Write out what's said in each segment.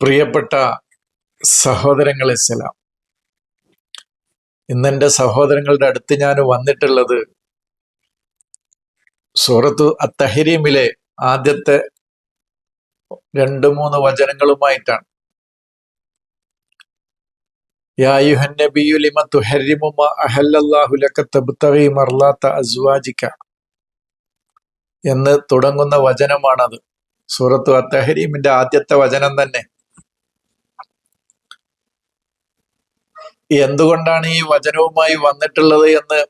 പ്രിയപ്പെട്ട സഹോദരങ്ങളെ സലാം. എന്റെ സഹോദരങ്ങളുടെ അടുത്ത് ഞാൻ വന്നിട്ടുള്ളത് സൂറത്തു അത്തഹരീമിലെ ആദ്യത്തെ രണ്ട് മൂന്ന് വചനങ്ങളുമായിട്ടാണ് അഹല്ലല്ലാഹു ലക അസ്വാജിക എന്ന് തുടങ്ങുന്ന വചനമാണത്. സൂറത്തു അത്തഹരീമിന്റെ ആദ്യത്തെ വചനം തന്നെ. എന്തുകൊണ്ടാണ് ഈ വചനവുമായി വന്നിട്ടുള്ളത് എന്ന്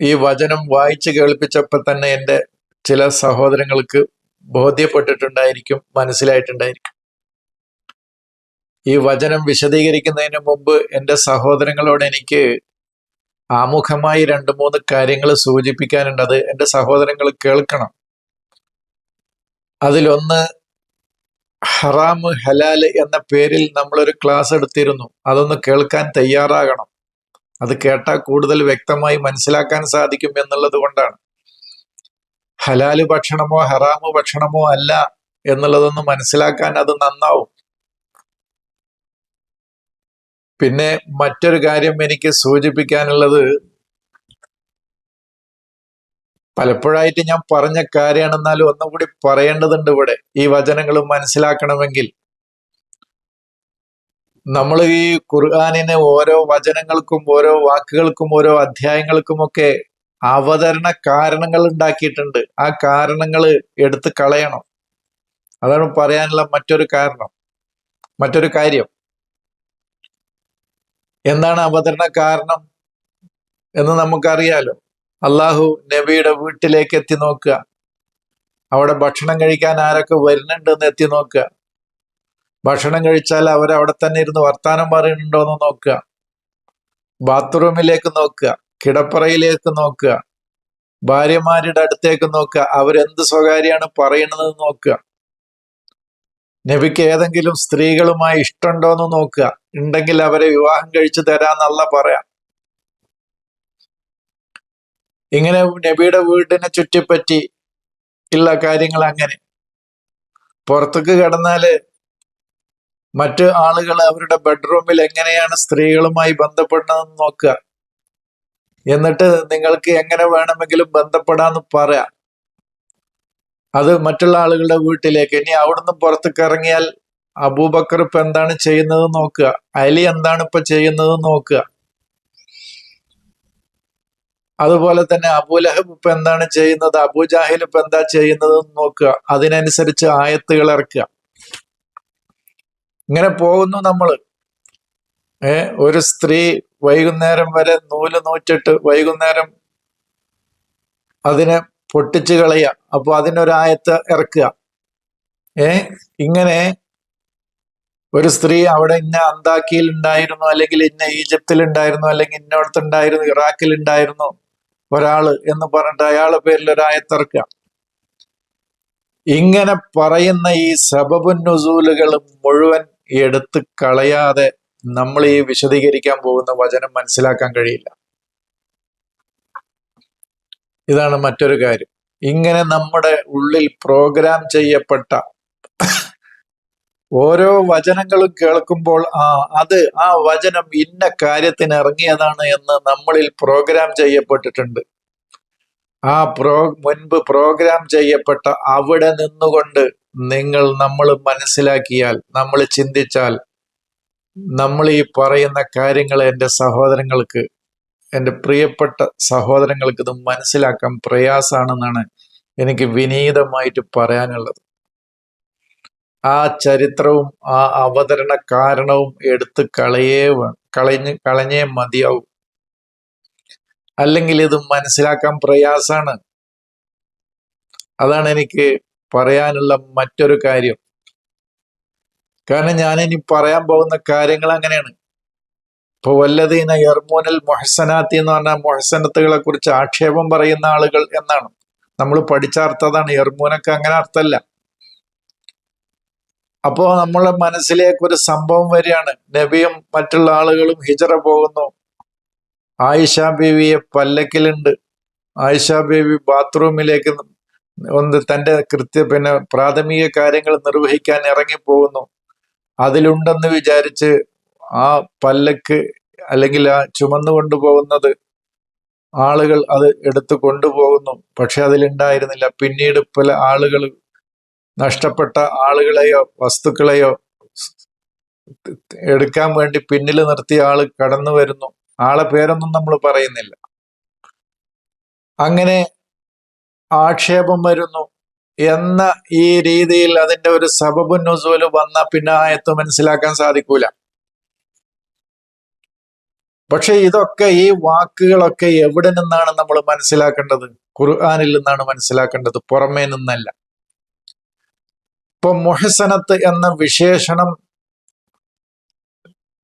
ഈ വചനം വായിച്ചു കേൾപ്പിച്ചപ്പോൾ തന്നെ എന്റെ ചില സഹോദരങ്ങൾക്ക് ബോധ്യപ്പെട്ടിട്ടുണ്ടായിരിക്കും മനസ്സിലായിട്ടുണ്ടായിരിക്കും. ഈ വചനം വിശദീകരിക്കുന്നതിന് മുമ്പ് എന്റെ സഹോദരങ്ങളോട് എനിക്ക് ആമുഖമായി രണ്ട് മൂന്ന് കാര്യങ്ങൾ സൂചിപ്പിക്കാനുണ്ട്. അത് എന്റെ സഹോദരങ്ങൾ കേൾക്കണം. അതിലൊന്ന് ഹറാമ് ഹലാൽ എന്ന പേരിൽ നമ്മളൊരു ക്ലാസ് എടുത്തിരുന്നു. അതൊന്ന് കേൾക്കാൻ തയ്യാറാകണം. അത് കേട്ടാൽ കൂടുതൽ വ്യക്തമായി മനസ്സിലാക്കാൻ സാധിക്കും എന്നുള്ളത് കൊണ്ടാണ്. ഹലാൽ ഭക്ഷണമോ ഹറാമ് ഭക്ഷണമോ അല്ല എന്നുള്ളതൊന്ന് മനസ്സിലാക്കാൻ അത് നന്നാവും. പിന്നെ മറ്റൊരു കാര്യം എനിക്ക് സൂചിപ്പിക്കാനുള്ളത് പലപ്പോഴായിട്ട് ഞാൻ പറഞ്ഞ കാര്യമാണെന്നാലും ഒന്നും ഒന്നുകൂടി പറയേണ്ടതുണ്ട് ഇവിടെ. ഈ വചനങ്ങൾ മനസ്സിലാക്കണമെങ്കിൽ. നമ്മൾ ഈ ഖുർആാനിന് ഓരോ വചനങ്ങൾക്കും ഓരോ വാക്കുകൾക്കും ഓരോ അധ്യായങ്ങൾക്കുമൊക്കെ അവതരണ കാരണങ്ങൾ ഉണ്ടാക്കിയിട്ടുണ്ട്. ആ കാരണങ്ങൾ എടുത്ത് കളയണം. അതാണ് പറയാനുള്ള മറ്റൊരു കാരണം മറ്റൊരു കാര്യം. എന്താണ് അവതരണ കാരണം എന്ന് നമുക്കറിയാലോ. അള്ളാഹു നബിയുടെ വീട്ടിലേക്ക് എത്തി നോക്കുക. അവിടെ ഭക്ഷണം കഴിക്കാൻ ആരൊക്കെ വരുന്നുണ്ട് എന്ന് എത്തി നോക്കുക. ഭക്ഷണം കഴിച്ചാൽ അവരവിടെ തന്നെ ഇരുന്ന് വർത്താനം പറയുന്നുണ്ടോ എന്ന് നോക്കുക. ബാത്റൂമിലേക്ക് നോക്കുക കിടപ്പറയിലേക്ക് നോക്കുക ഭാര്യമാരുടെ അടുത്തേക്ക് നോക്കുക അവരെന്ത് സ്വകാര്യമാണ് പറയുന്നത് നോക്കുക. നബിക്ക് ഏതെങ്കിലും സ്ത്രീകളുമായി ഇഷ്ടമുണ്ടോ എന്ന് നോക്കുക. ഉണ്ടെങ്കിൽ അവരെ വിവാഹം കഴിച്ചു തരാന്നല്ല പറയാം. ഇങ്ങനെ നബിയുടെ വീടിനെ ചുറ്റിപ്പറ്റി ഉള്ള കാര്യങ്ങൾ അങ്ങനെ. പുറത്തേക്ക് കടന്നാൽ മറ്റു ആളുകൾ അവരുടെ ബെഡ്റൂമിൽ എങ്ങനെയാണ് സ്ത്രീകളുമായി ബന്ധപ്പെടുന്നതെന്ന് നോക്കുക. എന്നിട്ട് നിങ്ങൾക്ക് എങ്ങനെ വേണമെങ്കിലും ബന്ധപ്പെടാന്ന് പറയാം. അത് മറ്റുള്ള ആളുകളുടെ വീട്ടിലേക്ക്. ഇനി അവിടുന്ന് പുറത്തേക്ക് ഇറങ്ങിയാൽ അബൂബക്കർ ഇപ്പൊ എന്താണ് ചെയ്യുന്നത് നോക്കുക. അലി എന്താണ് ഇപ്പൊ ചെയ്യുന്നത് നോക്കുക. അതുപോലെ തന്നെ അബുലഹബ് ഇപ്പൊ എന്താണ് ചെയ്യുന്നത്? അബുജാഹിൽ ഇപ്പൊ എന്താ ചെയ്യുന്നത് നോക്കുക. അതിനനുസരിച്ച് ആയത്തുകൾ ഇറക്കുക. ഇങ്ങനെ പോകുന്നു നമ്മൾ. ഏ ഒരു സ്ത്രീ വൈകുന്നേരം വരെ നൂൽ നൂറ്റിട്ട് വൈകുന്നേരം അതിനെ പൊട്ടിച്ചു കളയുക. അപ്പൊ അതിനൊരായത്ത് ഇറക്കുക. ഏ ഇങ്ങനെ ഒരു സ്ത്രീ അവിടെ ഇന്ന അന്താക്കിയിൽ ഉണ്ടായിരുന്നു അല്ലെങ്കിൽ ഇന്ന ഈജിപ്തിൽ ഉണ്ടായിരുന്നു അല്ലെങ്കിൽ ഇന്നോടത്തുണ്ടായിരുന്നു ഇറാഖിൽ ഉണ്ടായിരുന്നു. ഒരാൾ എന്ന് പറഞ്ഞിട്ട് അയാളെ പേരിൽ ഒരു ആയത്തിറക്കുക ഇങ്ങനെ പറയുന്ന ഈ സബബുൻ നുസൂലുകൾ മുഴുവൻ എടുത്ത് കളയാതെ നമ്മൾ ഈ വിശദീകരിക്കാൻ പോകുന്ന വചനം മനസ്സിലാക്കാൻ കഴിയില്ല. ഇതാണ് മറ്റൊരു കാര്യം. ഇങ്ങനെ നമ്മുടെ ഉള്ളിൽ പ്രോഗ്രാം ചെയ്യപ്പെട്ട ഓരോ വചനങ്ങളും കേൾക്കുമ്പോൾ ആ അത് ആ വചനം ഇന്ന കാര്യത്തിന് ഇറങ്ങിയതാണ് എന്ന് നമ്മളിൽ പ്രോഗ്രാം ചെയ്യപ്പെട്ടിട്ടുണ്ട്. ആ പ്രോ മുൻപ് പ്രോഗ്രാം ചെയ്യപ്പെട്ട അവിടെ നിന്നുകൊണ്ട് നിങ്ങൾ നമ്മൾ മനസ്സിലാക്കിയാൽ നമ്മൾ ചിന്തിച്ചാൽ നമ്മൾ ഈ പറയുന്ന കാര്യങ്ങൾ എന്റെ സഹോദരങ്ങൾക്ക് എന്റെ പ്രിയപ്പെട്ട സഹോദരങ്ങൾക്ക് ഇത് മനസ്സിലാക്കാൻ പ്രയാസമാണെന്നാണ് എനിക്ക് വിനീതമായിട്ട് പറയാനുള്ളത്. ആ ചരിത്രവും ആ അവതരണ കാരണവും എടുത്ത് കളയേ കളഞ്ഞ് കളഞ്ഞേ മതിയാവും. അല്ലെങ്കിൽ ഇത് മനസ്സിലാക്കാൻ പ്രയാസാണ്. അതാണ് എനിക്ക് പറയാനുള്ള മറ്റൊരു കാര്യം. കാരണം ഞാൻ ഇനി പറയാൻ പോകുന്ന കാര്യങ്ങൾ അങ്ങനെയാണ്. ഇപ്പൊ വല്ലതീന യർമൂനൽ മൊഹസനാത്തി എന്ന് പറഞ്ഞാൽ മൊഹസനത്തുകളെ കുറിച്ച് ആക്ഷേപം പറയുന്ന ആളുകൾ എന്നാണ്. നമ്മൾ പഠിച്ച അർത്ഥതാണ്. യർമൂനക്ക് അങ്ങനെ അർത്ഥമല്ല. അപ്പോ നമ്മളെ മനസ്സിലേക്ക് ഒരു സംഭവം വരികയാണ്. നബിയും മറ്റുള്ള ആളുകളും ഹിജറ പോകുന്നു. ആയിഷ ബേബിയെ പല്ലക്കിലുണ്ട്. ആയിഷ ബേബി ബാത്റൂമിലേക്ക് ഒന്ന് തന്റെ കൃത്യ പിന്നെ പ്രാഥമിക കാര്യങ്ങൾ നിർവഹിക്കാൻ ഇറങ്ങിപ്പോകുന്നു. അതിലുണ്ടെന്ന് വിചാരിച്ച് ആ പല്ലക്ക് അല്ലെങ്കിൽ ആ ചുമന്നു കൊണ്ടുപോകുന്നത് ആളുകൾ അത് എടുത്തു കൊണ്ടുപോകുന്നു. പക്ഷെ അതിലുണ്ടായിരുന്നില്ല. പിന്നീട് പല ആളുകൾ നഷ്ടപ്പെട്ട ആളുകളെയോ വസ്തുക്കളെയോ എടുക്കാൻ വേണ്ടി പിന്നിൽ നിർത്തിയ ആൾ കടന്നു വരുന്നു. ആളെ പേരൊന്നും നമ്മൾ പറയുന്നില്ല. അങ്ങനെ ആക്ഷേപം വരുന്നു എന്ന ഈ രീതിയിൽ അതിന്റെ ഒരു സബബു നുസൂൽ വന്ന പിന്നെ ആയത്ത് മനസ്സിലാക്കാൻ സാധിക്കൂല. പക്ഷെ ഇതൊക്കെ ഈ വാക്കുകളൊക്കെ എവിടെ നിന്നാണ് നമ്മൾ മനസ്സിലാക്കേണ്ടത്? ഖുർആാനിൽ നിന്നാണ് മനസ്സിലാക്കേണ്ടത്. പുറമേ നിന്നല്ല. ഇപ്പൊ മുഹസനത്ത് എന്ന വിശേഷണം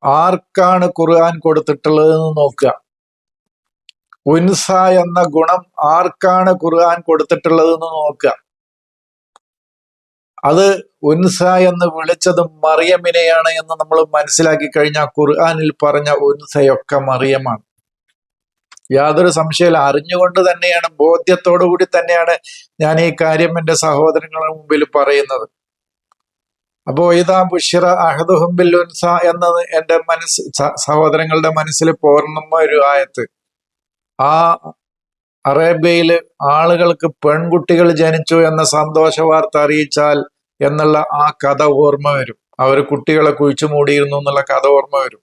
ആർക്കാണ് ഖുർആൻ കൊടുത്തിട്ടുള്ളതെന്ന് നോക്കുക. ഉൻസ എന്ന ഗുണം ആർക്കാണ് ഖുർആൻ കൊടുത്തിട്ടുള്ളതെന്ന് നോക്കുക. അത് ഉൻസ എന്ന് വിളിച്ചത് മറിയമിനെയാണ് എന്ന് നമ്മൾ മനസ്സിലാക്കി കഴിഞ്ഞാൽ ഖുർആാനിൽ പറഞ്ഞ ഉൻസയൊക്കെ മറിയമാണ്. യാതൊരു സംശയമില്ല. അറിഞ്ഞുകൊണ്ട് തന്നെയാണ് ബോധ്യത്തോടു കൂടി തന്നെയാണ് ഞാൻ ഈ കാര്യം എന്റെ സഹോദരങ്ങളുടെ മുമ്പിൽ പറയുന്നത്. അപ്പോ ഇതാ ബുഷിറ അഹദുഹുംബിൽ ഉൻസ എന്നത് എന്റെ മനസ്സ് സഹോദരങ്ങളുടെ മനസ്സിൽ പൂർണമായ ഒരു ആയത്ത്. ആ അറേബ്യയിൽ ആളുകൾക്ക് പെൺകുട്ടികൾ ജനിച്ചു എന്ന സന്തോഷ വാർത്ത അറിയിച്ചാൽ എന്നുള്ള ആ കഥ ഓർമ്മ വരും. അവർ കുട്ടികളെ കുഴിച്ചു മൂടിയിരുന്നു എന്നുള്ള കഥ ഓർമ്മ വരും.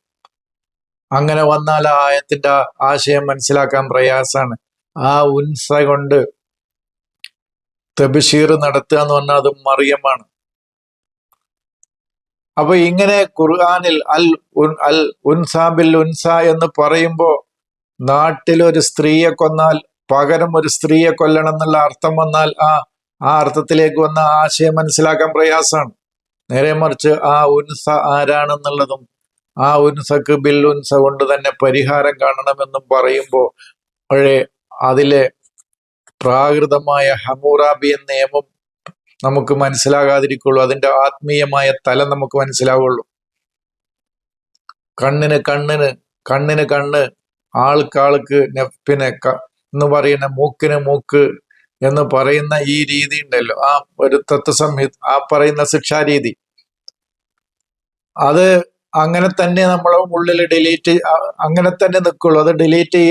അങ്ങനെ വന്നാൽ ആ ആയത്തിന്റെ ആശയം മനസ്സിലാക്കാൻ പ്രയാസാണ് ആ ഉൻസ കൊണ്ട് തെബിഷീർ നടത്തുക എന്ന് പറഞ്ഞാൽ അത് മറിയമാണ്. അപ്പൊ ഇങ്ങനെ ഖുർആാനിൽ അൽ ഉൻ അൽ ഉൻസാബിൽ ഉൻസ എന്ന് പറയുമ്പോൾ നാട്ടിലൊരു സ്ത്രീയെ കൊന്നാൽ പകരം ഒരു സ്ത്രീയെ കൊല്ലണം എന്നുള്ള അർത്ഥം വന്നാൽ ആ ആ അർത്ഥത്തിലേക്ക് വന്ന ആശയം മനസ്സിലാക്കാൻ പ്രയാസമാണ്. നേരെ മറിച്ച് ആ ഉൻസ ആരാണെന്നുള്ളതും ആ ഉൻസക്ക് ബിൽ ഉൻസ കൊണ്ട് തന്നെ പരിഹാരം കാണണമെന്നും പറയുമ്പോൾ അതിലെ പ്രാകൃതമായ ഹമൂറാബി നിയമം നമുക്ക് മനസ്സിലാകാതിരിക്കുള്ളൂ. അതിന്റെ ആത്മീയമായ തലം നമുക്ക് മനസ്സിലാവുള്ളൂ. കണ്ണിന് കണ്ണിന് കണ്ണിന് കണ്ണ് ആൾക്കാൾക്ക് പിന്നെ എന്ന് പറയുന്ന മൂക്കിന് മൂക്ക് എന്ന് പറയുന്ന ഈ രീതി ഉണ്ടല്ലോ. ആ ഒരു തത്വസംഹിത ആ പറയുന്ന ശിക്ഷാരീതി. അത് അങ്ങനെ തന്നെ നമ്മളെ ഉള്ളിൽ ഡിലീറ്റ് അങ്ങനെ തന്നെ നിൽക്കുള്ളൂ അത് ഡിലീറ്റ്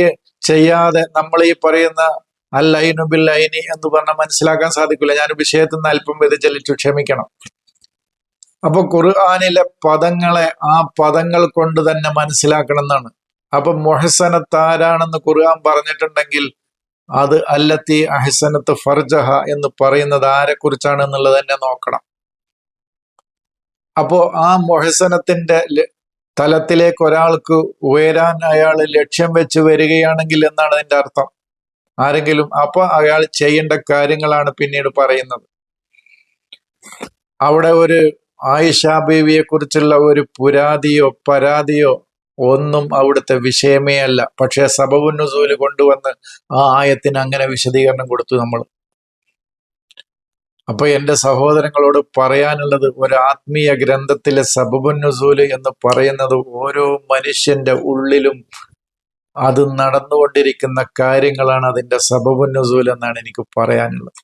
ചെയ്യാതെ നമ്മൾ ഈ പറയുന്ന അല്ലൈനു ബില്ലൈനി എന്ന് പറഞ്ഞാൽ മനസ്സിലാക്കാൻ സാധിക്കില്ല. ഞാൻ വിഷയത്തിൽ നിന്ന് അല്പം വ്യതിചലിച്ചു ക്ഷമിക്കണം. അപ്പൊ ഖുർആാനിലെ പദങ്ങളെ ആ പദങ്ങൾ കൊണ്ട് തന്നെ മനസ്സിലാക്കണം എന്നാണ്. അപ്പൊ മൊഹസനത്ത് ആരാണെന്ന് ഖുർആൻ പറഞ്ഞിട്ടുണ്ടെങ്കിൽ അത് അല്ലത്തി അഹസനത്ത് ഫർജഹ എന്ന് പറയുന്നത് ആരെ കുറിച്ചാണ് എന്നുള്ളത് തന്നെ നോക്കണം. അപ്പോ ആ മൊഹസനത്തിന്റെ തലത്തിലേക്ക് ഒരാൾക്ക് ഉയരാൻ അയാൾ ലക്ഷ്യം വെച്ച് വരികയാണെങ്കിൽ എന്നാണ് അതിന്റെ അർത്ഥം. ആരെങ്കിലും അപ്പൊ അയാൾ ചെയ്യേണ്ട കാര്യങ്ങളാണ് പിന്നീട് പറയുന്നത്. അവിടെ ഒരു ആയിഷ ബീവിയെ കുറിച്ചുള്ള ഒരു പുരാതിയോ പരാതിയോ ഒന്നും അവിടുത്തെ വിഷയമേ അല്ല. പക്ഷേ സബവുന്നുസൂൽ കൊണ്ടുവന്ന് ആ ആയത്തിന് അങ്ങനെ വിശദീകരണം കൊടുത്തു നമ്മൾ. അപ്പൊ എന്റെ സഹോദരങ്ങളോട് പറയാനുള്ളത് ഒരു ആത്മീയ ഗ്രന്ഥത്തിലെ സബബുന്നുസൂൽ എന്ന് പറയുന്നത് ഓരോ മനുഷ്യന്റെ ഉള്ളിലും അത് നടന്നുകൊണ്ടിരിക്കുന്ന കാര്യങ്ങളാണ് അതിന്റെ സബപുന്നസൂൽ എന്നാണ് എനിക്ക് പറയാനുള്ളത്.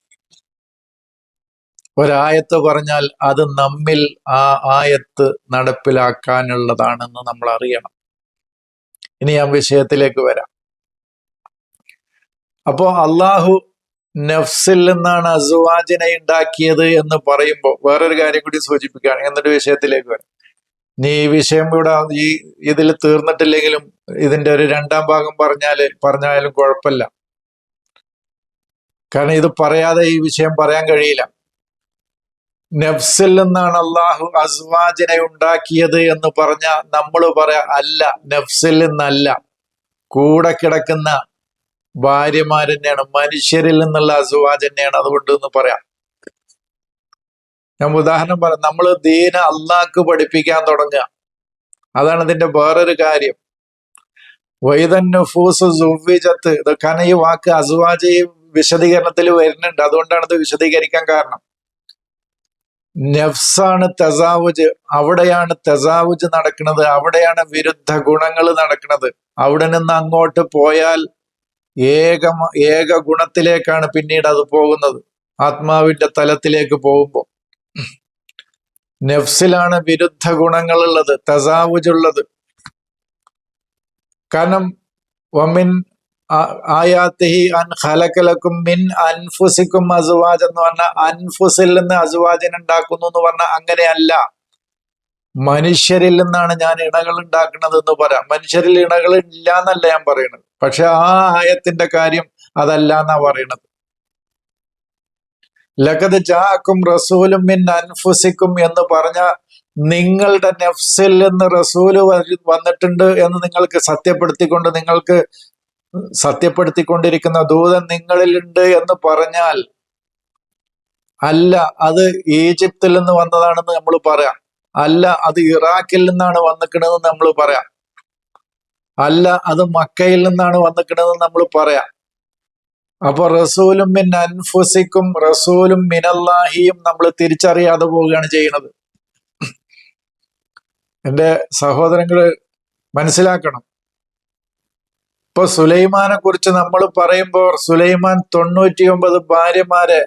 ഒരായത്ത് പറഞ്ഞാൽ അത് നമ്മിൽ ആ ആയത്ത് നടപ്പിലാക്കാനുള്ളതാണെന്ന് നമ്മൾ അറിയണം. ഇനി ആ വിഷയത്തിലേക്ക് വരാം. അപ്പോ അള്ളാഹു നഫ്സിൽ നിന്നാണ് അസുവാജിനെ ഉണ്ടാക്കിയത് എന്ന് പറയുമ്പോൾ വേറൊരു കാര്യം കൂടി സൂചിപ്പിക്കുകയാണ്. എന്നിട്ട് വിഷയത്തിലേക്ക് വരാം. നീ ഈ വിഷയം ഇവിടെ ഈ ഇതിൽ തീർന്നിട്ടില്ലെങ്കിലും ഇതിന്റെ ഒരു രണ്ടാം ഭാഗം പറഞ്ഞാൽ പറഞ്ഞാലും കുഴപ്പമില്ല. കാരണം ഇത് പറയാതെ ഈ വിഷയം പറയാൻ കഴിയില്ല. നഫ്സിൽ നിന്നാണ് അള്ളാഹു അസ്വാജിനെ ഉണ്ടാക്കിയത് എന്ന് പറഞ്ഞ നമ്മൾ പറയാ അല്ല നഫ്സിൽ നിന്നല്ല. കൂടെ കിടക്കുന്ന ഭാര്യമാർ തന്നെയാണ് മനുഷ്യരിൽ നിന്നുള്ള അസുവാജ് തന്നെയാണ് അതുകൊണ്ട് എന്ന് പറയാം. ഞാൻ ഉദാഹരണം പറയാം. നമ്മൾ ദീന അള്ളാക്ക് പഠിപ്പിക്കാൻ തുടങ്ങുക. അതാണ് ഇതിന്റെ വേറൊരു കാര്യം. വൈദൻ നുഫൂസ് സുവിജത്ത് ഇതൊക്കെയാണ് ഈ വാക്ക് അസുവാജ് വിശദീകരണത്തിൽ വരുന്നുണ്ട്. അതുകൊണ്ടാണ് ഇത് വിശദീകരിക്കാൻ കാരണം. നഫ്സാണ് തെസാവുജ്. അവിടെയാണ് തെസാവുജ് നടക്കുന്നത്. അവിടെയാണ് വിരുദ്ധ ഗുണങ്ങൾ നടക്കുന്നത്. അവിടെ നിന്ന് അങ്ങോട്ട് പോയാൽ ഏക ഏക ഗുണത്തിലേക്കാണ് പിന്നീട് അത് പോകുന്നത്. ആത്മാവിന്റെ തലത്തിലേക്ക് പോകുമ്പോൾ നഫ്സിലാണ് വിരുദ്ധ ഗുണങ്ങളുള്ളത് തസാവുജുള്ളത്. കാരണം വമിൻ ആയാത്തിഹി അൻ ഹലക്കലക്കും മിൻ അൻഫുസിക്കും അസുവാജ് എന്ന് പറഞ്ഞ അൻഫുസിൽ നിന്ന് അസുവാജിനെ ഉണ്ടാക്കുന്നു എന്ന് പറഞ്ഞ അങ്ങനെയല്ല. മനുഷ്യരിൽ നിന്നാണ് ഞാൻ ഇണകൾ ഉണ്ടാക്കുന്നത് എന്ന് പറയാം. മനുഷ്യരിൽ ഇണകൾ ഇല്ല എന്നല്ല ഞാൻ പറയുന്നത് പക്ഷെ ആ ആയത്തിന്റെ കാര്യം അതല്ല എന്നാ പറയണത്. ലഖത് ജാക്കും റസൂലും മിൻ അൻഫുസിക്കും എന്ന് പറഞ്ഞ നിങ്ങളുടെ നെഫ്സിൽ നിന്ന് റസൂൽ വന്നിട്ടുണ്ട് എന്ന് നിങ്ങൾക്ക് സത്യപ്പെടുത്തിക്കൊണ്ട് നിങ്ങൾക്ക് സത്യപ്പെടുത്തിക്കൊണ്ടിരിക്കുന്ന ദൂതൻ നിങ്ങളിലുണ്ട് എന്ന് പറഞ്ഞാൽ അല്ല അത് ഈജിപ്തിൽ നിന്ന് വന്നതാണെന്ന് നമ്മൾ പറയാം. അല്ല അത് ഇറാഖിൽ നിന്നാണ് വന്നിക്കണതെന്ന് നമ്മൾ പറയാം. അല്ല അത് മക്കയിൽ നിന്നാണ് വന്നിക്കണതെന്ന് നമ്മൾ പറയാം. അപ്പൊ റസൂലും മിൻ അൻഫുസിക്കും റസൂലും മിനല്ലാഹിയും നമ്മൾ തിരിച്ചറിയാതെ പോവുകയാണ് ചെയ്യുന്നത്. എന്റെ സഹോദരങ്ങൾ മനസ്സിലാക്കണം. ഇപ്പൊ സുലൈമാനെ കുറിച്ച് നമ്മൾ പറയുമ്പോൾ സുലൈമാൻ തൊണ്ണൂറ്റിയൊമ്പത് ഭാര്യമാരെ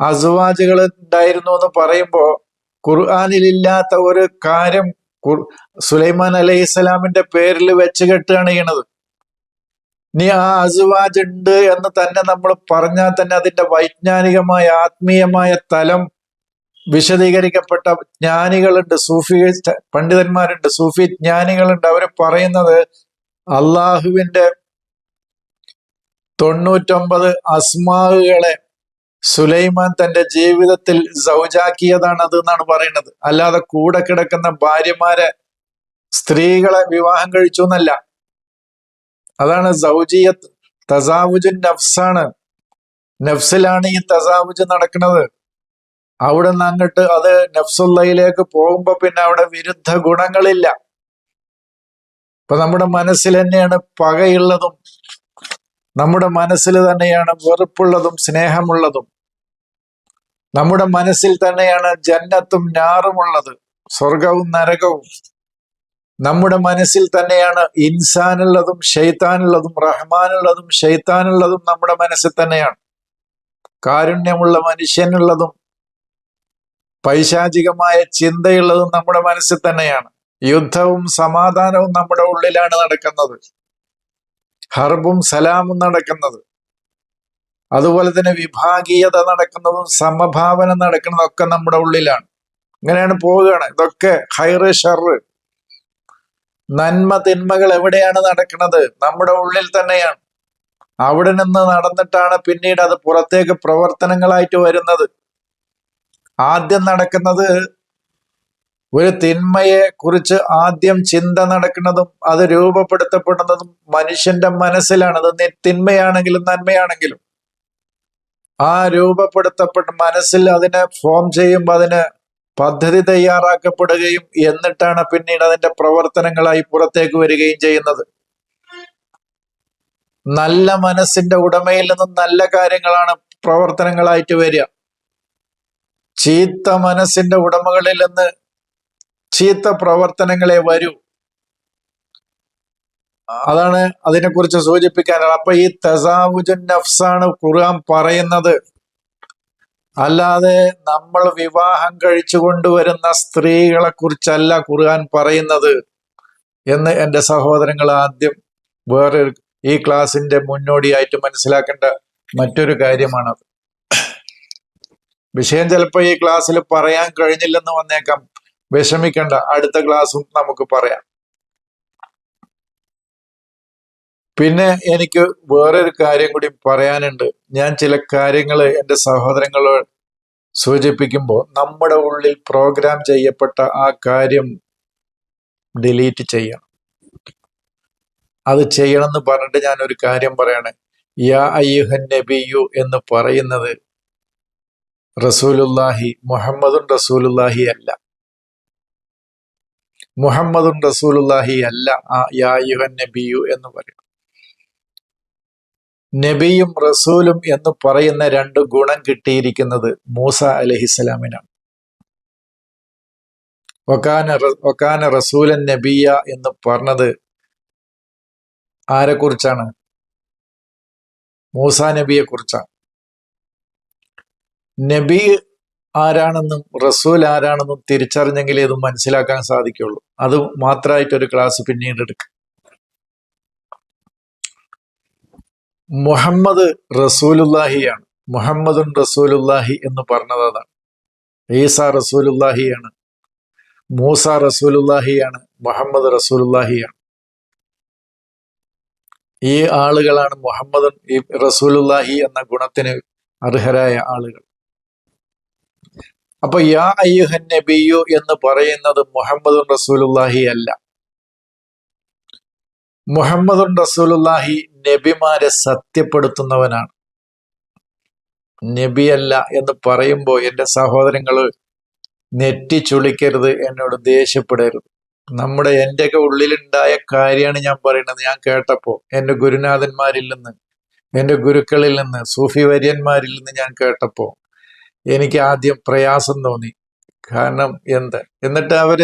അസുവാജുകൾ ഉണ്ടായിരുന്നു എന്ന് പറയുമ്പോ ഖുർആാനിലില്ലാത്ത ഒരു കാര്യം സുലൈമാൻ അലൈഹി സ്വലാമിന്റെ പേരിൽ വെച്ച് കെട്ടുകയാണ് ചെയ്യണത് നീ ആ അസുവാജ് ഉണ്ട് എന്ന് തന്നെ നമ്മൾ പറഞ്ഞാൽ തന്നെ അതിന്റെ വൈജ്ഞാനികമായ ആത്മീയമായ തലം വിശദീകരിക്കപ്പെട്ട ജ്ഞാനികളുണ്ട് സൂഫി പണ്ഡിതന്മാരുണ്ട് സൂഫി ജ്ഞാനികളുണ്ട്. അവർ പറയുന്നത് അള്ളാഹുവിന്റെ തൊണ്ണൂറ്റൊമ്പത് അസ്മാവുകളെ സുലൈമാൻ തന്റെ ജീവിതത്തിൽ സൗജാക്കിയതാണ് അത് എന്നാണ് പറയുന്നത്. അല്ലാതെ കൂടെ കിടക്കുന്ന ഭാര്യമാരെ സ്ത്രീകളെ വിവാഹം കഴിച്ചു എന്നല്ല. അതാണ് സൗജിയത്ത്. തസാവുജു നഫ്സാണ്. നഫ്സിലാണ് ഈ തസാവുജ് നടക്കുന്നത്. അവിടെ നിന്ന് അങ്ങോട്ട് അത് നഫ്സുള്ളയിലേക്ക് പോകുമ്പോ പിന്നെ അവിടെ വിരുദ്ധ ഗുണങ്ങളില്ല. ഇപ്പൊ നമ്മുടെ മനസ്സിൽ തന്നെയാണ് പകയുള്ളതും നമ്മുടെ മനസ്സിൽ തന്നെയാണ് വെറുപ്പുള്ളതും സ്നേഹമുള്ളതും. നമ്മുടെ മനസ്സിൽ തന്നെയാണ് ജന്നത്തും ഞാറുമുള്ളത് സ്വർഗവും നരകവും. നമ്മുടെ മനസ്സിൽ തന്നെയാണ് ഇൻസാനുള്ളതും ഷെയ്ത്താനുള്ളതും റഹ്മാനുള്ളതും ഷെയ്ത്താനുള്ളതും നമ്മുടെ മനസ്സിൽ തന്നെയാണ്. കാരുണ്യമുള്ള മനുഷ്യനുള്ളതും പൈശാചികമായ ചിന്തയുള്ളതും നമ്മുടെ മനസ്സിൽ തന്നെയാണ്. യുദ്ധവും സമാധാനവും നമ്മുടെ ഉള്ളിലാണ് നടക്കുന്നത്. ഹർബും സലാമും നടക്കുന്നത്. അതുപോലെ തന്നെ വിഭാഗീയത നടക്കുന്നതും സമഭാവന നടക്കുന്നതും ഒക്കെ നമ്മുടെ ഉള്ളിലാണ്. ഇങ്ങനെയാണ് പോവുകയാണ്. ഇതൊക്കെ ഹൈറ് ഷറ് നന്മ തിന്മകൾ എവിടെയാണ് നടക്കുന്നത്? നമ്മുടെ ഉള്ളിൽ തന്നെയാണ്. അവിടെ നിന്ന് നടന്നിട്ടാണ് പിന്നീട് അത് പുറത്തേക്ക് പ്രവർത്തനങ്ങളായിട്ട് വരുന്നത്. ആദ്യം നടക്കുന്നത് ഒരു തിന്മയെ കുറിച്ച് ആദ്യം ചിന്ത നടക്കുന്നതും അത് രൂപപ്പെടുത്തപ്പെടുന്നതും മനുഷ്യന്റെ മനസ്സിലാണ്. അത് തിന്മയാണെങ്കിലും നന്മയാണെങ്കിലും. ആ രൂപപ്പെടുത്തപ്പെട്ട മനസ്സിൽ അതിനെ ഫോം ചെയ്യുമ്പോൾ അതിന് പദ്ധതി തയ്യാറാക്കപ്പെടുകയും എന്നിട്ടാണ് പിന്നീട് അതിന്റെ പ്രവർത്തനങ്ങളായി പുറത്തേക്ക് വരികയും ചെയ്യുന്നത്. നല്ല മനസ്സിന്റെ ഉടമയിൽ നിന്നും നല്ല കാര്യങ്ങളാണ് പ്രവർത്തനങ്ങളായിട്ട് വരിക. ചീത്ത മനസ്സിന്റെ ഉടമകളിൽ നിന്ന് ചീത്ത പ്രവർത്തനങ്ങളെ വരൂ. അതാണ് അതിനെക്കുറിച്ച് സൂചിപ്പിക്കാനുള്ളത്. അപ്പൊ ഈ തസാവുജുൻ നഫ്സാണ് ഖുർആൻ പറയുന്നത്. അല്ലാതെ നമ്മൾ വിവാഹം കഴിച്ചു കൊണ്ടുവരുന്ന സ്ത്രീകളെ കുറിച്ചല്ല ഖുർആൻ പറയുന്നത് എന്ന് എന്റെ സഹോദരങ്ങൾ ആദ്യം വേറെ ഈ ക്ലാസിന്റെ മുന്നോടിയായിട്ട് മനസ്സിലാക്കേണ്ട മറ്റൊരു കാര്യമാണത്. വിഷയം ചിലപ്പോൾ ഈ ക്ലാസ്സിൽ പറയാൻ കഴിഞ്ഞില്ലെന്ന് വന്നേക്കാം. വിഷമിക്കേണ്ട. അടുത്ത ക്ലാസ്സും നമുക്ക് പറയാം. പിന്നെ എനിക്ക് വേറൊരു കാര്യം കൂടി പറയാനുണ്ട്. ഞാൻ ചില കാര്യങ്ങൾ എന്റെ സഹോദരങ്ങളോട് സൂചിപ്പിക്കുമ്പോൾ നമ്മുടെ ഉള്ളിൽ പ്രോഗ്രാം ചെയ്യപ്പെട്ട ആ കാര്യം ഡിലീറ്റ് ചെയ്യണം. അത് ചെയ്യണം എന്ന് പറഞ്ഞിട്ട് ഞാൻ ഒരു കാര്യം പറയാണ്. യാ അയ്യുഹൻ നബിയു എന്ന് പറയുന്നത് റസൂലുല്ലാഹി മുഹമ്മദും റസൂലുല്ലാഹി അല്ല. മുഹമ്മദും റസൂലുല്ലാഹി അല്ല ആ യാ അയ്യുഹൻ നബിയു എന്ന് പറയും നബിയും റസൂലും എന്ന് പറയുന്ന രണ്ട് ഗുണം കിട്ടിയിരിക്കുന്നത് മൂസ അലഹിസ്സലാമിനാണ്. ഒക്കാന ഒക്കാന റസൂലൻ നബിയ എന്ന് പറഞ്ഞത് ആരെക്കുറിച്ചാണ്? മൂസ നബിയെ കുറിച്ചാണ് നബി ആരാണെന്നും റസൂൽ ആരാണെന്നും തിരിച്ചറിഞ്ഞെങ്കിലേ ഇത് മനസ്സിലാക്കാൻ സാധിക്കുള്ളൂ. അത് മാത്രമായിട്ടൊരു ക്ലാസ് പിന്നീട് എടുക്കും. മുഹമ്മദ് റസൂലുല്ലാഹിയാണ് മുഹമ്മദുൻ റസൂലുല്ലാഹി എന്ന് പറഞ്ഞത് അതാണ് ഈസ റസൂലുല്ലാഹിയാണ് മൂസ റസൂലുല്ലാഹിയാണ് മുഹമ്മദ് റസൂലുല്ലാഹിയാണ് ഈ ആളുകളാണ് മുഹമ്മദ് റസൂലുല്ലാഹി എന്ന ഗുണത്തിന് അർഹരായ ആളുകൾ. അപ്പൊ യാ അയ്യുഹൻ നബിയു എന്ന് പറയുന്നത് മുഹമ്മദ് റസൂലുല്ലാഹി അല്ല. മുഹമ്മദ് റസൂലുല്ലാഹി നബിമാരെ സത്യപ്പെടുത്തുന്നവനാണ്. നബിയല്ല എന്ന് പറയുമ്പോൾ എന്റെ സഹോദരങ്ങൾ നെറ്റി ചുളിക്കരുത് എന്നോട് ദേഷ്യപ്പെടരുത്. നമ്മുടെ എന്റെയൊക്കെ ഉള്ളിലുണ്ടായ കാര്യമാണ് ഞാൻ പറയുന്നത് ഞാൻ കേട്ടപ്പോൾ. എന്റെ ഗുരുനാഥന്മാരിൽ നിന്ന് എന്റെ ഗുരുക്കളിൽ നിന്ന് സൂഫി വര്യന്മാരിൽ നിന്ന് ഞാൻ കേട്ടപ്പോൾ എനിക്ക് ആദ്യം പ്രയാസം തോന്നി. കാരണം എന്ത്? എന്നിട്ട് അവർ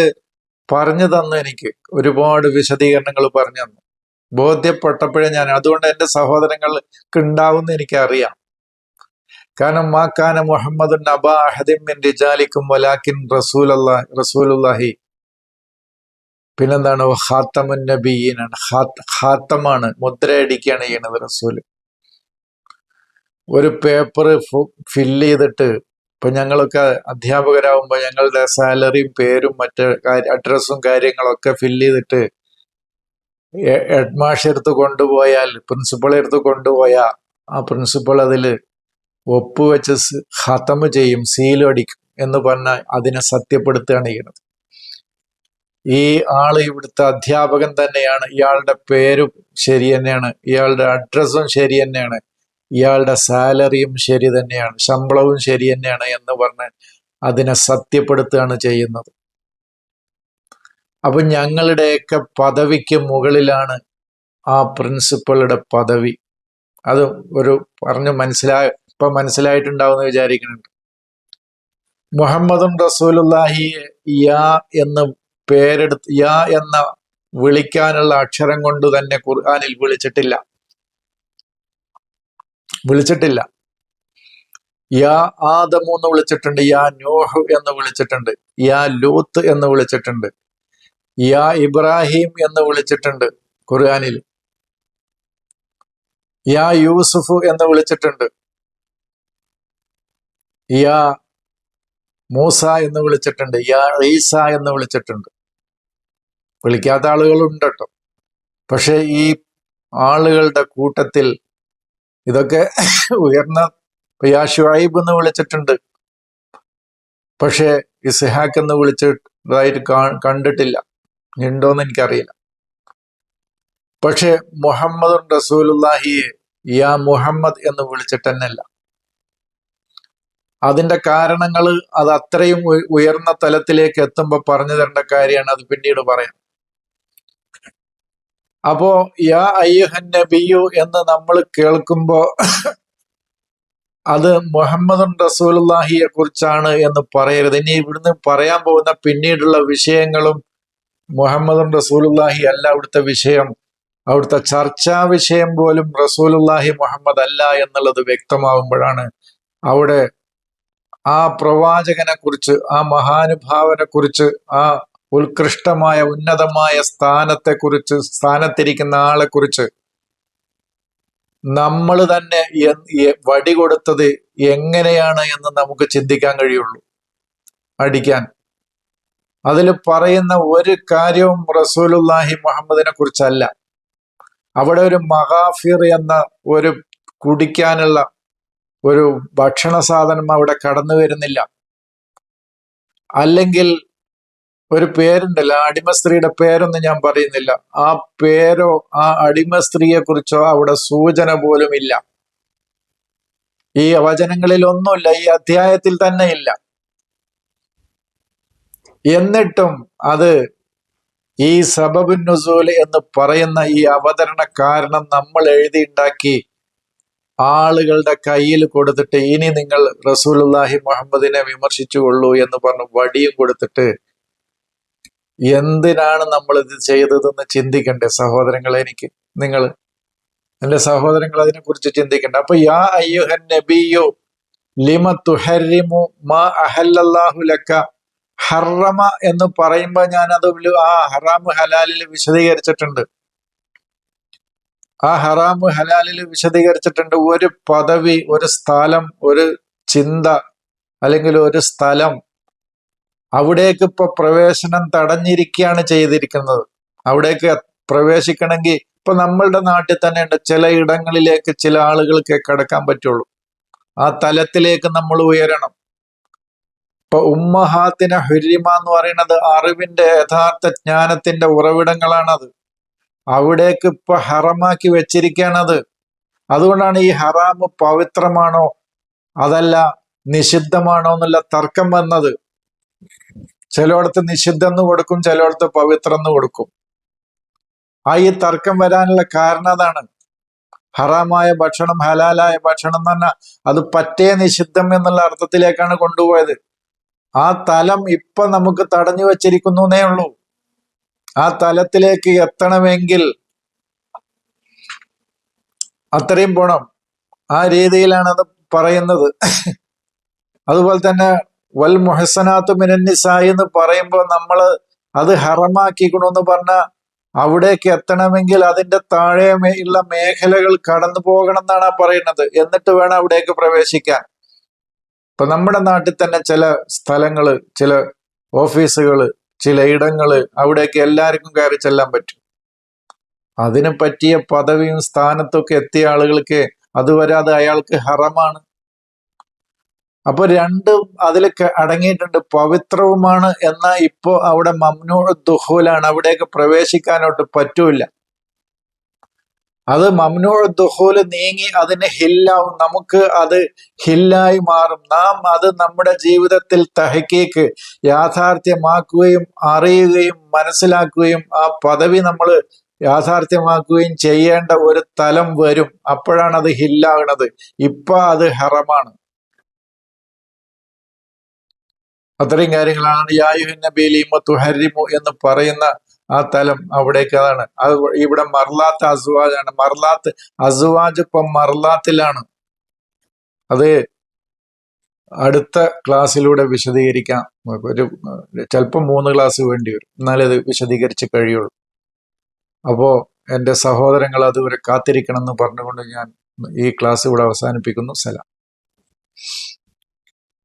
പറഞ്ഞു തന്നു എനിക്ക്. ഒരുപാട് വിശദീകരണങ്ങൾ പറഞ്ഞു തന്നു. ബോധ്യപ്പെട്ടപ്പോഴേ ഞാൻ അതുകൊണ്ട് എന്റെ സഹോദരങ്ങൾക്ക് ഉണ്ടാവുമെന്ന് എനിക്കറിയാം. കാരണം മാക്കാന മുഹമ്മദ് നബാ അഹദിൻ റിജാലിക്കും വലാക്കിൻ റസൂൽ റസൂലുല്ലാഹി പിന്നെന്താണ്? ഹാത്തമുൻ നബീനാണ് ഹാത്തമാണ് മുദ്രയടിക്കുകയാണ് ചെയ്യണത് റസൂൽ ഒരു പേപ്പർ ഫില്ല് ചെയ്തിട്ട് ഇപ്പൊ ഞങ്ങളൊക്കെ അധ്യാപകരാകുമ്പോൾ ഞങ്ങളുടെ സാലറിയും പേരും മറ്റ് അഡ്രസ്സും കാര്യങ്ങളൊക്കെ ഫില്ല് ചെയ്തിട്ട് ഹെഡ് മാഷ് എടുത്ത് കൊണ്ടുപോയാൽ പ്രിൻസിപ്പളെ എടുത്ത് കൊണ്ടുപോയാൽ ആ പ്രിൻസിപ്പൾ അതിൽ ഒപ്പുവെച്ച് ഹത്തമ് ചെയ്യും സീലും അടിക്കും എന്ന് പറഞ്ഞാൽ അതിനെ സത്യപ്പെടുത്തുകയാണ് ചെയ്യുന്നത്. ഈ ആൾ ഇവിടുത്തെ അധ്യാപകൻ തന്നെയാണ്. ഇയാളുടെ പേരും ശരി തന്നെയാണ്. ഇയാളുടെ അഡ്രസ്സും ശരി തന്നെയാണ്. ഇയാളുടെ സാലറിയും ശരി തന്നെയാണ്. ശമ്പളവും ശരി തന്നെയാണ് എന്ന് പറഞ്ഞ് അതിനെ സത്യപ്പെടുത്തുകയാണ് ചെയ്യുന്നത്. അപ്പൊ ഞങ്ങളുടെയൊക്കെ പദവിക്ക് മുകളിലാണ് ആ പ്രിൻസിപ്പളുടെ പദവി. അത് ഒരു പറഞ്ഞു മനസ്സിലായ ഇപ്പൊ മനസ്സിലായിട്ടുണ്ടാവുമെന്ന് വിചാരിക്കുന്നുണ്ട്. മുഹമ്മദും റസൂലുല്ലാഹിയെ യാ എന്ന് പേരെടുത്ത് യാ എന്ന വിളിക്കാനുള്ള അക്ഷരം കൊണ്ട് തന്നെ ഖുർആാനിൽ വിളിച്ചിട്ടില്ല. വിളിച്ചിട്ടില്ല. യാ ആദമു എന്ന് വിളിച്ചിട്ടുണ്ട് യാ നോഹ് എന്ന് വിളിച്ചിട്ടുണ്ട് യാ ലൂത്ത് എന്ന് വിളിച്ചിട്ടുണ്ട്. യാ ഇബ്രാഹിം എന്ന് വിളിച്ചിട്ടുണ്ട് ഖുർആാനിൽ. യാ യൂസുഫ് എന്ന് വിളിച്ചിട്ടുണ്ട്. യാ മൂസ എന്ന് വിളിച്ചിട്ടുണ്ട്. യാ ഈസ എന്ന് വിളിച്ചിട്ടുണ്ട്. വിളിക്കാത്ത ആളുകളുണ്ട് കേട്ടോ. പക്ഷെ ഈ ആളുകളുടെ കൂട്ടത്തിൽ ഇതൊക്കെ ഉയർന്ന യാ ഷുഹൈബ് എന്ന് വിളിച്ചിട്ടുണ്ട്. പക്ഷെ ഇസ്ഹാഖ് എന്ന് വിളിച്ചതായിട്ട് കണ്ടിട്ടില്ല. ഉണ്ടോന്ന് എനിക്കറിയില്ല. പക്ഷേ മുഹമ്മദ് റസൂലുല്ലാഹിയെ യാ മുഹമ്മദ് എന്ന് വിളിച്ചിട്ട് തന്നെയല്ല അതിന്റെ കാരണങ്ങൾ അത് അത്രയും ഉയർന്ന തലത്തിലേക്ക് എത്തുമ്പോൾ പറഞ്ഞു തരേണ്ട കാര്യമാണ് അത് പിന്നീട് പറയാം. അപ്പോ യാ അയ്യഹൻ നബിയു എന്ന് നമ്മൾ കേൾക്കുമ്പോ അത് മുഹമ്മദ് റസൂലുല്ലാഹിയെ കുറിച്ചാണ് എന്ന് പറയരുത്. ഇനി ഇവിടുന്ന് പറയാൻ പോകുന്ന പിന്നീടുള്ള വിഷയങ്ങളും മുഹമ്മദ് റസൂലുല്ലാഹി അല്ല അവിടുത്തെ വിഷയം. അവിടുത്തെ ചർച്ചാ വിഷയം പോലും റസൂലുല്ലാഹി മുഹമ്മദ് അല്ല എന്നുള്ളത് വ്യക്തമാവുമ്പോഴാണ് അവിടെ ആ പ്രവാചകനെ കുറിച്ച് ആ മഹാനുഭാവനെ കുറിച്ച് ആ ഉത്കൃഷ്ടമായ ഉന്നതമായ സ്ഥാനത്തെ കുറിച്ച് സ്ഥാനത്തിരിക്കുന്ന ആളെ കുറിച്ച് നമ്മൾ തന്നെ വടി കൊടുത്തത് എങ്ങനെയാണ് എന്ന് നമുക്ക് ചിന്തിക്കാൻ കഴിയുള്ളൂ. അടിക്കാൻ. അതിൽ പറയുന്ന ഒരു കാര്യവും റസൂലുല്ലാഹി മുഹമ്മദിനെ കുറിച്ചല്ല. അവിടെ ഒരു മഹാഫിർ എന്ന ഒരു കുടിക്കാനുള്ള ഒരു ഭക്ഷണ സാധനം അവിടെ കടന്നു വരുന്നില്ല. അല്ലെങ്കിൽ ഒരു പേരുണ്ടല്ലോ അടിമ സ്ത്രീയുടെ പേരൊന്നും ഞാൻ പറയുന്നില്ല. ആ പേരോ ആ അടിമ സ്ത്രീയെ കുറിച്ചോ അവിടെ സൂചന പോലും ഇല്ല ഈ വചനങ്ങളിൽ ഒന്നുമില്ല ഈ അധ്യായത്തിൽ തന്നെ ഇല്ല എന്നിട്ടും അത് ഈ സബബുൻ എന്ന് പറയുന്ന ഈ അവതരണ കാരണം നമ്മൾ എഴുതിയുണ്ടാക്കി ആളുകളുടെ കയ്യിൽ കൊടുത്തിട്ട് ഇനി നിങ്ങൾ റസൂലുല്ലാഹി മുഹമ്മദിനെ വിമർശിച്ചുകൊള്ളൂ എന്ന് പറഞ്ഞു വടിയും കൊടുത്തിട്ട് എന്തിനാണ് നമ്മൾ ഇത് ചെയ്തതെന്ന് ചിന്തിക്കണ്ടേ സഹോദരങ്ങളെ എനിക്ക് നിങ്ങൾ എന്റെ സഹോദരങ്ങൾ അതിനെക്കുറിച്ച് ചിന്തിക്കണ്ട. അപ്പൊ യാ അയ്യുഹൻ നബിയോ ലിമ തുഹരിമു മാ അഹല്ലല്ലാഹു ലക്ക ഹറമ എന്ന് പറയുമ്പോൾ ഞാൻ അത് ആ ഹറാമ് ഹലാലിൽ വിശദീകരിച്ചിട്ടുണ്ട്. ആ ഹറാമ് ഹലാലിൽ വിശദീകരിച്ചിട്ടുണ്ട്. ഒരു പദവി ഒരു സ്ഥലം ഒരു ചിന്ത അല്ലെങ്കിൽ ഒരു സ്ഥലം അവിടേക്ക് ഇപ്പൊ പ്രവേശനം തടഞ്ഞിരിക്കുകയാണ് ചെയ്തിരിക്കുന്നത്. അവിടേക്ക് പ്രവേശിക്കണമെങ്കിൽ ഇപ്പൊ നമ്മളുടെ നാട്ടിൽ തന്നെ ഉണ്ട് ചില ഇടങ്ങളിലേക്ക് ചില ആളുകൾക്ക് കടക്കാൻ പറ്റുള്ളൂ. ആ തലത്തിലേക്ക് നമ്മൾ ഉയരണം. ഇപ്പൊ ഉമ്മഹാത്തിന ഹുരിമ എന്ന് പറയുന്നത് അറിവിന്റെ യഥാർത്ഥ ജ്ഞാനത്തിന്റെ ഉറവിടങ്ങളാണത്. അവിടേക്ക് ഇപ്പൊ ഹറമാക്കി വെച്ചിരിക്കുകയാണത് അതുകൊണ്ടാണ് ഈ ഹറാമ് പവിത്രമാണോ അതല്ല നിഷിദ്ധമാണോ എന്നുള്ള തർക്കം വന്നത്. ചിലയിടത്ത് നിഷിദ്ധം എന്ന് കൊടുക്കും ചിലയിടത്ത് പവിത്രം എന്ന് കൊടുക്കും. ആ ഈ തർക്കം വരാനുള്ള കാരണം അതാണ്. ഹറാമായ ഭക്ഷണം ഹലാലായ ഭക്ഷണം എന്ന് പറഞ്ഞാൽ അത് പറ്റേ നിഷിദ്ധം എന്നുള്ള അർത്ഥത്തിലേക്കാണ് കൊണ്ടുപോയത്. ആ തലം ഇപ്പൊ നമുക്ക് തടഞ്ഞു വച്ചിരിക്കുന്നേ ഉള്ളൂ. ആ തലത്തിലേക്ക് എത്തണമെങ്കിൽ അത്രയും പോണം. ആ രീതിയിലാണ് അത് പറയുന്നത്. അതുപോലെ തന്നെ വൽ മുഹസനാത്ത് മിനന്നിസായി എന്ന് പറയുമ്പോൾ നമ്മൾ അത് ഹറമാക്കിക്കണമെന്ന് പറഞ്ഞ അവിടേക്ക് എത്തണമെങ്കിൽ അതിന്റെ താഴെ ഉള്ള മേഖലകൾ കടന്നു പോകണം എന്നാണ് പറയുന്നത്. എന്നിട്ട് വേണം അവിടേക്ക് പ്രവേശിക്കാൻ. ഇപ്പൊ നമ്മുടെ നാട്ടിൽ തന്നെ ചില സ്ഥലങ്ങൾ ചില ഓഫീസുകൾ ചില ഇടങ്ങൾ അവിടെയൊക്കെ എല്ലാവർക്കും കയറി ചെല്ലാൻ പറ്റും. അതിന് പറ്റിയ പദവിയും സ്ഥാനത്തൊക്കെ എത്തിയ ആളുകൾക്ക് അത് വരാതെ അയാൾക്ക് ഹറമാണ്. അപ്പൊ രണ്ടും അതിൽ അടങ്ങിയിട്ടുണ്ട്. പവിത്രവുമാണ് എന്നാൽ ഇപ്പോ അവിടെ മമ്നൂർ ദുഹൂലാണ്. അവിടെയൊക്കെ പ്രവേശിക്കാനോട്ട് പറ്റൂല അത് മമ്നൂർ ദുഹൂൽ നീങ്ങി അതിന് ഹില്ലാവും. നമുക്ക് അത് ഹില്ലായി മാറും. നാം അത് നമ്മുടെ ജീവിതത്തിൽ തഹക്കീക്ക് യാഥാർത്ഥ്യമാക്കുകയും അറിയുകയും മനസ്സിലാക്കുകയും ആ പദവി നമ്മൾ യാഥാർത്ഥ്യമാക്കുകയും ചെയ്യേണ്ട ഒരു തലം വരും. അപ്പോഴാണ് അത് ഹില്ലാകണത്. ഇപ്പൊ അത് ഹറമാണ്. അത്രയും കാര്യങ്ങളാണ്. യായുഹൻ നബീലിമ തുഹരിമു എന്ന് പറയുന്ന ആ തലം അവിടേക്ക് അതാണ്. അത് ഇവിടെ മർലാത്ത് അസുവാജാണ് മർലാത്ത് അസുവാജ് ഇപ്പം മർലാത്തിലാണ്. അത് അടുത്ത ക്ലാസ്സിലൂടെ വിശദീകരിക്കാം. ഒരു ചിലപ്പോൾ മൂന്ന് ക്ലാസ് വേണ്ടി വരും. എന്നാലേ അത് വിശദീകരിച്ച് കഴിയുള്ളൂ. അപ്പോ എന്റെ സഹോദരങ്ങൾ അതുവരെ കാത്തിരിക്കണം എന്ന് പറഞ്ഞുകൊണ്ട് ഞാൻ ഈ ക്ലാസ് ഇവിടെ അവസാനിപ്പിക്കുന്നു. സലാം.